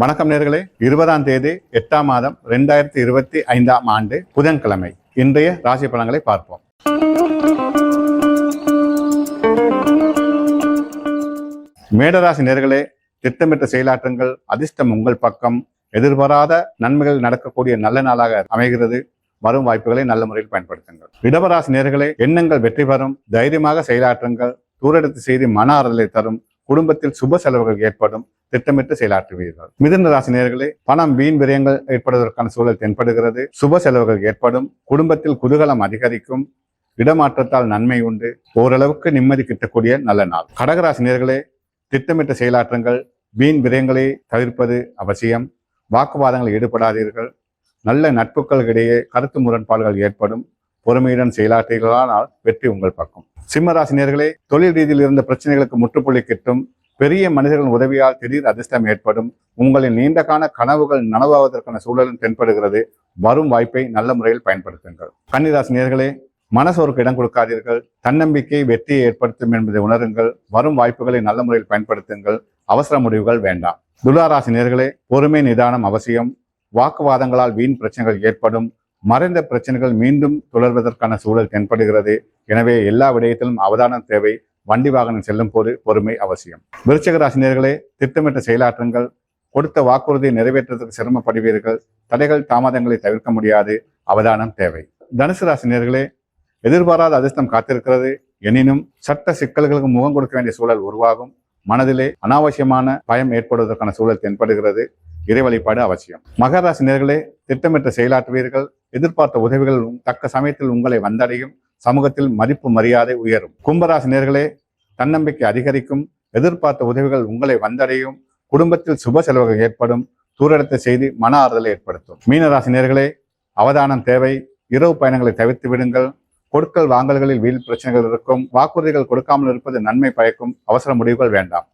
வணக்கம் நேர்களே. இருபதாம் தேதி எட்டாம் மாதம் ரெண்டாயிரத்தி இருபத்தி ஐந்தாம் ஆண்டு புதன்கிழமை. இன்றைய ராசி பலன்களை பார்ப்போம். மேடராசி நேர்களே திட்டமிட்ட செயலாற்றங்கள் அதிர்ஷ்டம் உங்கள் பக்கம். எதிர்பாராத நன்மைகள் நடக்கக்கூடிய நல்ல நாளாக அமைகிறது. வரும் வாய்ப்புகளை நல்ல முறையில் பயன்படுத்துங்கள். இடவராசி நேர்களே எண்ணங்கள் வெற்றி பெறும். தைரியமாக செயலாற்றுங்கள். தூரெடுத்து செய்து மன ஆறுதலை தரும். குடும்பத்தில் சுப செலவுகள் ஏற்படும். திட்டமிட்டு செயலாற்றுவீர்கள். மிதுன ராசி நேர்களே பணம் வீண் விரயங்கள் ஏற்படுவதற்கான சூழல் தென்படுகிறது. சுப செலவுகள் ஏற்படும். குடும்பத்தில் குதூகலம் அதிகரிக்கும். இடமாற்றத்தால் நன்மை உண்டு. ஓரளவுக்கு நிம்மதி கிட்டக்கூடிய நல்ல நாள். கடகராசி நேர்களே திட்டமிட்ட செயலாற்றுங்கள். வீண் விரயங்களை தவிர்ப்பது அவசியம். வாக்குவாதங்களில் ஈடுபடாதீர்கள். நல்ல நட்புகளுக்கிடையே கருத்து முரண்பாடுகள் ஏற்படும். பொறுமையுடன் செயலாற்றுகளானால் வெற்றி உங்கள் பக்கம். சிம்மராசினியர்களே தொழில் ரீதியில் இருந்த பிரச்சனைகளுக்கு முற்றுப்புள்ளி கிட்டும் பெரிய மனிதர்களின் உதவியால் திடீர் அதிர்ஷ்டம் ஏற்படும். உங்களின் நீண்டகால கனவுகள் நனவாவதற்கான சூழலும் தென்படுகிறது. வரும் வாய்ப்பை நல்ல முறையில் பயன்படுத்துங்கள். கன்னிராசினியர்களே மனசோருக்கு இடம் கொடுக்காதீர்கள். தன்னம்பிக்கை வெற்றியை ஏற்படுத்தும் என்பதை உணருங்கள். வரும் வாய்ப்புகளை நல்ல முறையில் பயன்படுத்துங்கள். அவசர முடிவுகள் வேண்டாம். துளாராசி பொறுமை நிதானம் அவசியம். வாக்குவாதங்களால் வீண் பிரச்சனைகள் ஏற்படும். மறைந்த பிரச்சனைகள் மீண்டும் தொடர்வதற்கான சூழல் தென்படுகிறது. எனவே எல்லா விடயத்திலும் அவதானம் தேவை. வண்டி வாகனம் செல்லும் போது பொறுமை அவசியம். விருச்சக ராசினியர்களே திட்டமிட்ட செயலாற்றுங்கள் கொடுத்த வாக்குறுதியை நிறைவேற்றுவதற்கு சிரமப்படுவீர்கள். தடைகள் தாமதங்களை தவிர்க்க முடியாது. அவதானம் தேவை. தனுசு ராசினியர்களே எதிர்பாராத அதிர்ஷ்டம் காத்திருக்கிறது. எனினும் சட்ட சிக்கல்களுக்கு முகம் கொடுக்க வேண்டிய சூழல் உருவாகும். மனதிலே அனாவசியமான பயம் ஏற்படுவதற்கான சூழல் தென்படுகிறது. இறை வழிபாடு அவசியம். மகராசி நேர்களே திட்டமிட்ட செயலாற்றுவீர்கள். எதிர்பார்த்த உதவிகள் தக்க சமயத்தில் உங்களை வந்தடையும். சமூகத்தில் மதிப்பு மரியாதை உயரும். கும்பராசி நேர்களே தன்னம்பிக்கை அதிகரிக்கும். எதிர்பார்த்த உதவிகள் உங்களை வந்தடையும். குடும்பத்தில் சுப செலவுகள் ஏற்படும். தூரடத்தை செய்து மன ஆறுதலை ஏற்படுத்தும். மீனராசி நேர்களே அவதானம் தேவை. இரவு பயணங்களை தவிர்த்து விடுங்கள். கொடுக்கல் வாங்கல்களில் வீழ் பிரச்சனைகள் இருக்கும். வாக்குறுதிகள் கொடுக்காமல் இருப்பது நன்மை பயக்கும். அவசர முடிவுகள் வேண்டாம்.